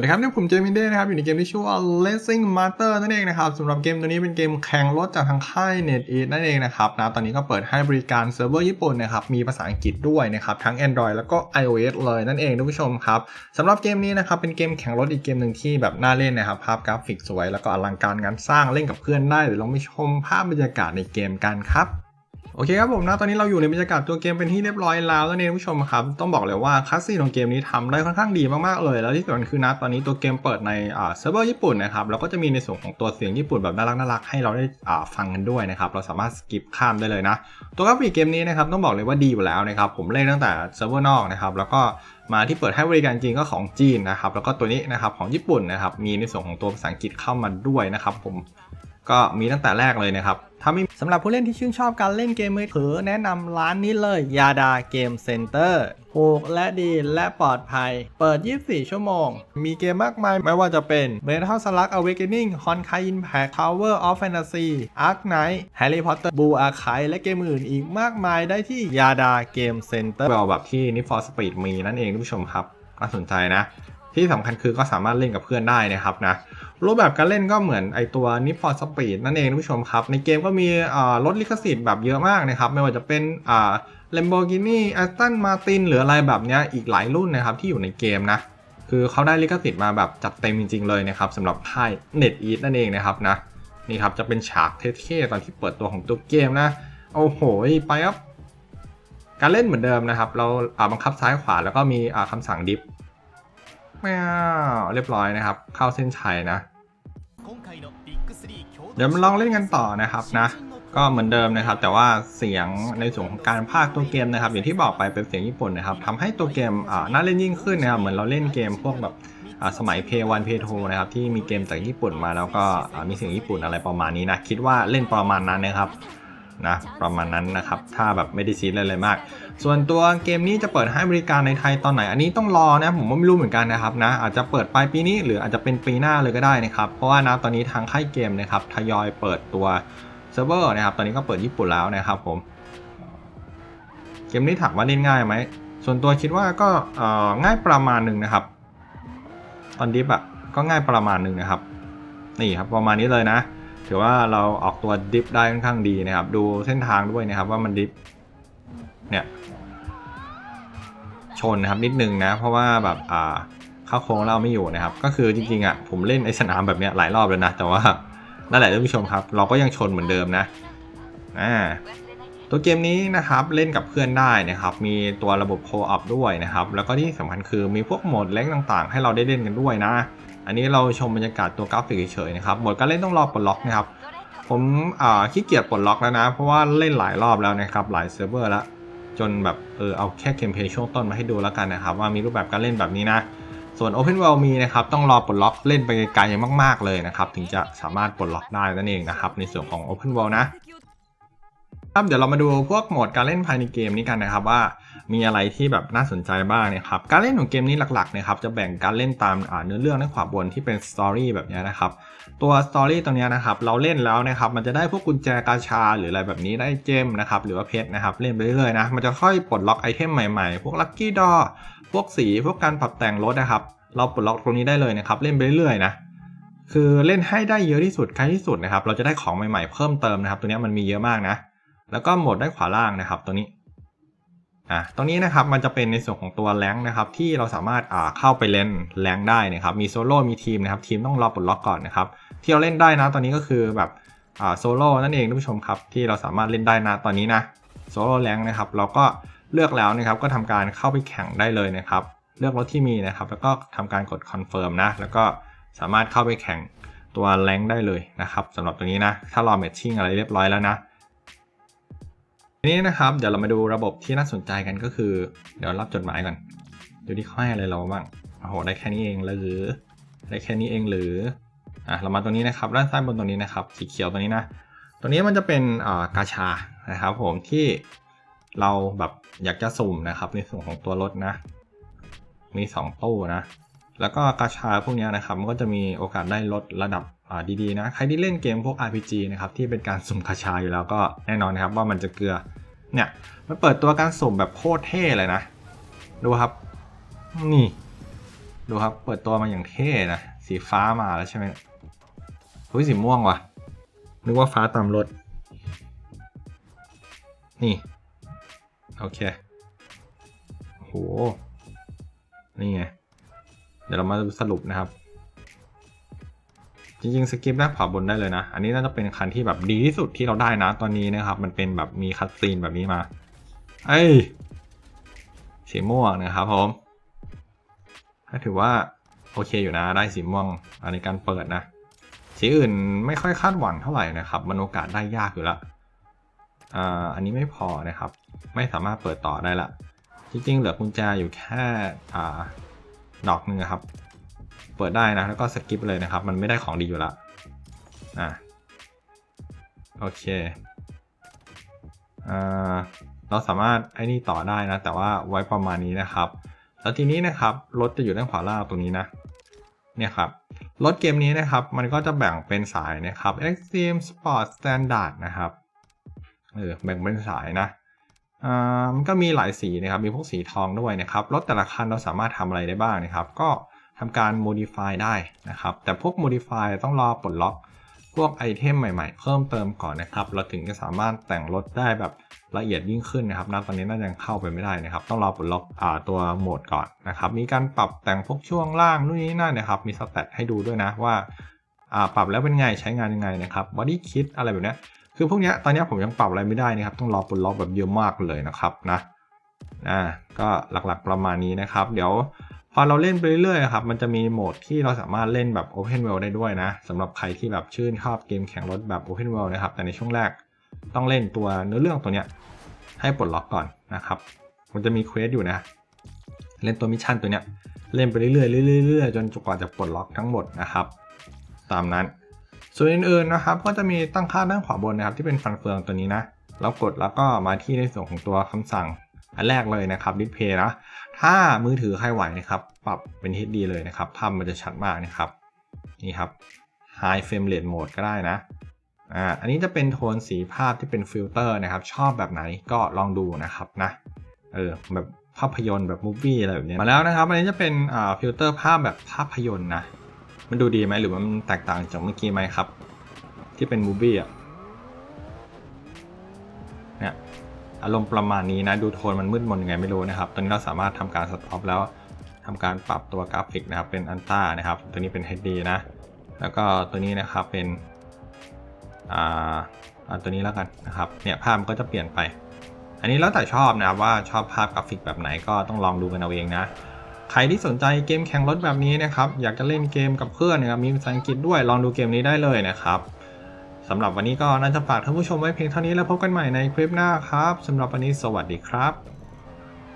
สวัสดีครับนี่ผมเจมินเด้นะครับอยู่ในเกมที่ชื่อว่า Racing Master นั่นเองนะครับสำหรับเกมตัวนี้เป็นเกมแข่งรถจากทางค่าย NetEase นั่นเองนะครับนะตอนนี้ก็เปิดให้บริการเซิร์ฟเวอร์ญี่ปุ่นนะครับมีภาษาอังกฤษด้วยนะครับทั้ง Android แล้วก็ iOS เลยนั่นเองท่านผู้ชมครับสำหรับเกมนี้นะครับเป็นเกมแข่งรถอีกเกมหนึ่งที่แบบน่าเล่นนะครับภาพกราฟิกสวยแล้วก็อลังการงานสร้างเล่นกับเพื่อนได้เดี๋ยวเราไปชมภาพบรรยากาศในเกมกันครับ โอเคครับผมนะตอนนี้เราอยู่ในบรรยากาศตัวเกมเป็นที่เรียบร้อยแล้วนั่นเองผู้ชมครับ ต้องบอกเลยว่าคัสซีของเกมนี้ทำได้ค่อนข้างดีมากๆเลย แล้วที่สำคัญคือนะตอนนี้ตัวเกมเปิดในเซิร์ฟเวอร์ญี่ปุ่นนะครับแล้วก็จะมีในส่วนของตัวเสียงญี่ปุ่นแบบน่ารักน่ารักให้เราได้ฟังกันด้วยนะครับเราสามารถสกิปข้ามได้เลยนะ ตัวกราฟิกเกมนี้นะครับต้องบอกเลยว่าดีอยู่แล้วนะครับผมเล่นตั้งแต่เซิร์ฟเวอร์นอกนะครับแล้วก็มาที่เปิดให้บริการจริงก็ของจีนนะครับแล้วก็ตัวนี้นะครับของญี่ปุ่นนะครับมีในส่วนของตัวภาษาอังกฤษเข้ามาด้วยนะครับผม ก็มีตั้งแต่แรกเลยนะครับถ้าไม่สำหรับผู้เล่นที่ชื่นชอบการเล่นเกมมือถือแนะนำร้านนี้เลยยาดาเกมเซ็นเตอร์ถูกและดีและปลอดภัย เปิด 24 ชั่วโมง มีเกมมากมายไม่ว่าจะเป็น Metal Slug Awakening Honkai Impact Tower of Fantasy Ark Knight Harry Potter Blue Archive และเกมอื่นอีกมากมายได้ที่ยาดาเกมเซ็นเตอร์แบบที่ Need for Speed มีนั่นเองท่านผู้ชมครับน่าสนใจนะ ที่สำคัญคือก็สามารถเล่นกับเพื่อนได้นะครับนะ รูปแบบการเล่นก็เหมือนไอตัว Need for Speed นั่นเองท่านผู้ชมครับ ในเกมก็มีรถลิขสิทธิ์แบบเยอะมากนะครับ ไม่ว่าจะเป็นอ่า Lamborghini Aston Martin หรืออะไรแบบนี้อีกหลายรุ่นนะครับที่อยู่ในเกมนะ คือเขาได้ลิขสิทธิ์มาแบบจัดเต็มจริง ๆ เลยนะครับสำหรับค่าย NetEase นั่นเองนะครับนะนี่ครับจะเป็นฉากเท่ๆตอนที่เปิดตัวของตัวเกมนะโอ้โหไปครับการเล่นเหมือนเดิมนะครับ เราบังคับซ้ายขวาแล้วก็มีอ่าคำสั่งดิฟ แมวเรียบร้อยนะครับ เข้าเส้นชัยนะ เดี๋ยวมาลองเล่นกันต่อนะครับนะ ก็เหมือนเดิมนะครับ แต่ว่าเสียงในส่วนของการพากย์ตัวเกมนะครับ อย่างที่บอกไปเป็นเสียงญี่ปุ่นนะครับทำให้ตัวเกมอ่าน่าเล่นยิ่งขึ้นนะครับ เหมือนเราเล่นเกมพวกแบบอ่าสมัย p 1 p 2นะครับที่มีเกมจากญี่ปุ่นมาแล้วก็อ่ามีเสียงญี่ปุ่นอะไรประมาณนี้นะ คิดว่าเล่นประมาณนั้นนะครับ นะประมาณนั้นนะครับ ถ้าแบบไม่ได้ซีดอะไรมาก ส่วนตัวเกมนี้จะเปิดให้บริการในไทยตอนไหน อันนี้ต้องรอนะผมก็ไม่รู้เหมือนกันนะครับนะอาจจะเปิดปลายปีนี้หรืออาจจะเป็นปีหน้าเลยก็ได้นะครับ เพราะว่านะตอนนี้ทางค่ายเกมนะครับทยอยเปิดตัวเซิร์ฟเวอร์นะครับ ตอนนี้ก็เปิดญี่ปุ่นแล้วนะครับผมเกมนี้ถามว่าเล่นง่ายไหมส่วนตัวคิดว่าก็ง่ายประมาณหนึ่งนะครับ ตอนดิฟอะก็ง่ายประมาณหนึ่งนะครับ นี่ครับประมาณนี้เลยนะ ถือว่าเราออกตัวดิฟได้ค่อนข้างดีนะครับ ดูเส้นทางด้วยนะครับว่ามันดิฟเนี่ยชนนะครับนิดนึงนะ เพราะว่าแบบอ่าเข้าโค้งเราไม่อยู่นะครับ ก็คือจริงๆอะผมเล่นไอสนามแบบเนี้ยหลายรอบแล้วนะ แต่ว่านั่นแหละท่านผู้ชมครับ เราก็ยังชนเหมือนเดิมนะอ่าตัวเกมนี้นะครับเล่นกับเพื่อนได้นะครับ มีตัวระบบโคออฟด้วยนะครับ แล้วก็ที่สำคัญคือมีพวกโหมดเล็กต่างๆ ให้เราได้เล่นกันด้วยนะ อันนี้เราชมบรรยากาศตัวกราฟิกเฉยๆนะครับโหมดการเล่นต้องรอปลดล็อกนะครับ ผมขี้เกียจปลดล็อกแล้วนะ เพราะว่าเล่นหลายรอบแล้วนะครับ หลายเซิร์ฟเวอร์แล้ว จนแบบเออเอาแค่เกมเพลย์ช่วงต้นมาให้ดูแล้วกันนะครับ ว่ามีรูปแบบการเล่นแบบนี้นะ ส่วน Open World มีนะครับ ต้องรอปลดล็อกเล่นไปไกลๆมาก ๆเลยนะครับ ถึงจะสามารถปลดล็อกได้นั่นเองนะครับในส่วนของ Open World นะ ครับเดี๋ยวเรามาดูพวกโหมดการเล่นภายในเกมนี้กันนะครับว่ามีอะไรที่แบบน่าสนใจบ้างนะครับการเล่นของเกมนี้หลักๆนะครับจะแบ่งการเล่นตามเนื้อเรื่องในขวาบนที่เป็นสตอรี่แบบนี้นะครับตัวสตอรี่ตรงเนี้ยนะครับเราเล่นแล้วนะครับมันจะได้พวกกุญแจกาชา หรืออะไรแบบนี้ได้เจมนะครับหรือว่าเพชรนะครับเล่นไปเรื่อยๆนะมันจะค่อยปลดล็อกไอเทมใหม่ๆ พวกลัคกี้ดอพวกสีพวกการปรับแต่งรถนะครับเราปลดล็อกตรงนี้ได้เลยนะครับเล่นไปเรื่อยๆนะคือเล่นให้ได้เยอะที่สุดใครที่สุดนะครับเราจะได้ของใหม่ๆเพิ่มเติมนะครับตัวนี้มันมีเยอะมากนะ แล้วก็โหมดด้านขวาล่างนะครับตัวนี้อะตรงนี้นะครับมันจะเป็นในส่วนของตัวแรงนะครับที่เราสามารถอ่าเข้าไปเล่นแรงได้นะครับมีโซโล่มีทีมนะครับทีมต้องรอปลดล็อกก่อนนะครับที่เราเล่นได้นะตอนนี้ก็คือแบบอ่าโซโล่นั่นเองท่านผู้ชมครับที่เราสามารถเล่นได้นะตอนนี้นะโซโล่แรงนะครับเราก็เลือกแล้วนะครับก็ทำการเข้าไปแข่งได้เลยนะครับเลือกรถที่มีนะครับแล้วก็ทำการกดคอนเฟิร์มนะแล้วก็สามารถเข้าไปแข่งตัวแรงได้เลยนะครับสำหรับตัวนี้นะถ้ารอแมทชิ่งอะไรเรียบร้อยแล้วนะ ทีนี้นะครับเดี๋ยวเรามาดูระบบที่น่าสนใจกันก็คือ เดี๋ยวรับจดหมายก่อนดูที่เขาให้อะไรเราบ้างโอ้โหได้แค่นี้เองหรือได้แค่นี้เองหรืออะเรามาตรงนี้นะครับด้านซ้ายบนตรงนี้นะครับสีเขียวตรงนี้นะตัวนี้มันจะเป็นอ่ากาชานะครับผมที่เราแบบอยากจะสุ่มนะครับในส่วนของตัวรถนะ มี 2 ตู้นะ แล้วก็กาชาพวกนี้นะครับมันก็จะมีโอกาสได้ลดระดับดีๆนะใครที่เล่นเกมพวก RPG นะครับที่เป็นการสุ่มกาชาอยู่แล้วก็แน่นอนนะครับว่ามันจะเกลือเนี่ยมันเปิดตัวการสุ่มแบบโคตรเท่เลยนะ ดูครับนี่ ดูครับเปิดตัวมาอย่างเท่นะสีฟ้ามาแล้วใช่ไหมเฮ้ยสีม่วงว่ะนึกว่าฟ้าตามรถนี่ โอเคโหนี่ไง ดี๋ยวเรามาสรุปนะครับ จริงๆสกิปหน้าขวาบนได้เลยนะ อันนี้น่าจะเป็นคันที่แบบดีที่สุดที่เราได้นะ ตอนนี้นะครับ มันเป็นแบบมีคัตซีนแบบนี้มาเอ้สีม่วงนะครับผมถ้าถือว่าโอเคอยู่นะได้สีม่วงอันในการเปิดนะสีอื่นไม่ค่อยคาดหวังเท่าไหร่นะครับ มันโอกาสได้ยากอยู่ละอ่าอันนี้ไม่พอนะครับ ไม่สามารถเปิดต่อได้ละ จริงๆ เหลือกุญแจอยู่แค่อ่า ดอกหนึ่งครับ เปิดได้นะ แล้วก็สกิปเลยนะครับ มันไม่ได้ของดีอยู่ละอ่าโอเคอ่าเราสามารถไอ้นี่ต่อได้นะ แต่ว่าไว้ประมาณนี้นะครับ แล้วทีนี้นะครับรถจะอยู่ด้านขวาล่างตรงนี้นะ เนี่ยครับรถเกมนี้นะครับ มันก็จะแบ่งเป็นสายนะครับ Extreme Sport Standard นะครับ เออ แบ่งเป็นสายนะ มันก็มีหลายสีนะครับ มีพวกสีทองด้วยนะครับ รถแต่ละคันเราสามารถทำอะไรได้บ้างนะครับ ก็ทำการ modify ได้นะครับ แต่พวก modify ต้องรอปลดล็อก พวกไอเทมใหม่ๆ เพิ่มเติมก่อนนะครับ เราถึงจะสามารถแต่งรถได้แบบละเอียดยิ่งขึ้นนะครับณตอนนี้น่าจะยังเข้าไปไม่ได้นะครับ ต้องรอปลดล็อกอตัวโหมดก่อนนะครับ มีการปรับแต่งพวกช่วงล่างนู่นนี่นั่นนะครับ มีสเตตให้ดูด้วยนะว่าปรับแล้วเป็นไง ใช้งานยังไงนะครับ body kit อะไรแบบนี้ คือพวกนี้ตอนนี้ผมยังปรับอะไรไม่ได้นะครับ ต้องรอปลดล็อกแบบเยอะมากเลยนะครับนะอ่าก็หลักๆประมาณนี้นะครับ เดี๋ยวพอเราเล่นไปเรื่อยๆครับ มันจะมีโหมดที่เราสามารถเล่นแบบ Open World ได้ด้วยนะสำหรับใครที่แบบชื่นชอบเกมแข่งรถแบบ Open World นะครับ แต่ในช่วงแรกต้องเล่นตัวเนื้อเรื่องตัวเนี้ยให้ปลดล็อกก่อนนะครับ มันจะมีเควสอยู่นะ เล่นตัวมิชชั่นตัวเนี้ย เล่นไปเรื่อยๆเรื่อยๆจนกว่าจะปลดล็อกทั้งหมดนะครับ ตามนั้น ส่วนอื่นๆนะครับ ก็จะมีตั้งค่าด้านขวาบนนะครับ ที่เป็นฟันเฟืองตัวนี้นะแล้วกดแล้วก็มาที่ในส่วนของตัวคำสั่งอันแรกเลยนะครับดิสเพย์นะถ้ามือถือใครไหวนะครับปรับเป็น HD เลยนะครับภาพมันจะชัดมากนะครับนี่ครับ High Frame Rate Mode ก็ได้นะอ่าอันนี้จะเป็นโทนสีภาพที่เป็นฟิลเตอร์นะครับ ชอบแบบไหนก็ลองดูนะครับนะเออแบบภาพยนตร์แบบมูฟวี่อะไรแบบนี้มาแล้วนะครับ อันนี้จะเป็นอ่าฟิลเตอร์ภาพแบบภาพยนตร์นะ มันดูดีไหมหรือว่ามันแตกต่างจากเมื่อกี้ไหมครับ ที่เป็นมูฟี่อะเนี่ยอารมณ์ประมาณนี้นะ ดูโทนมันมืดมนยังไงไม่รู้นะครับ ตอนนี้เราสามารถทำการสต็อปแล้วทำการปรับตัวกราฟิกนะครับ เป็นอันต้านะครับ ตัวนี้เป็น HD นะ แล้วก็ตัวนี้นะครับเป็นอ่าเอาตัวนี้แล้วกันนะครับ เนี่ยภาพมันก็จะเปลี่ยนไป อันนี้แล้วแต่ชอบนะครับว่าชอบภาพกราฟิกแบบไหนก็ต้องลองดูกันเอาเองนะ ใครที่สนใจเกมแข่งรถแบบนี้นะครับ อยากจะเล่นเกมกับเพื่อนนะครับ มีภาษาอังกฤษด้วย ลองดูเกมนี้ได้เลยนะครับสำหรับวันนี้ก็น่าจะฝากท่านผู้ชมไว้เพียงเท่านี้แล้วพบกันใหม่ในคลิปหน้าครับสำหรับวันนี้สวัสดีครับ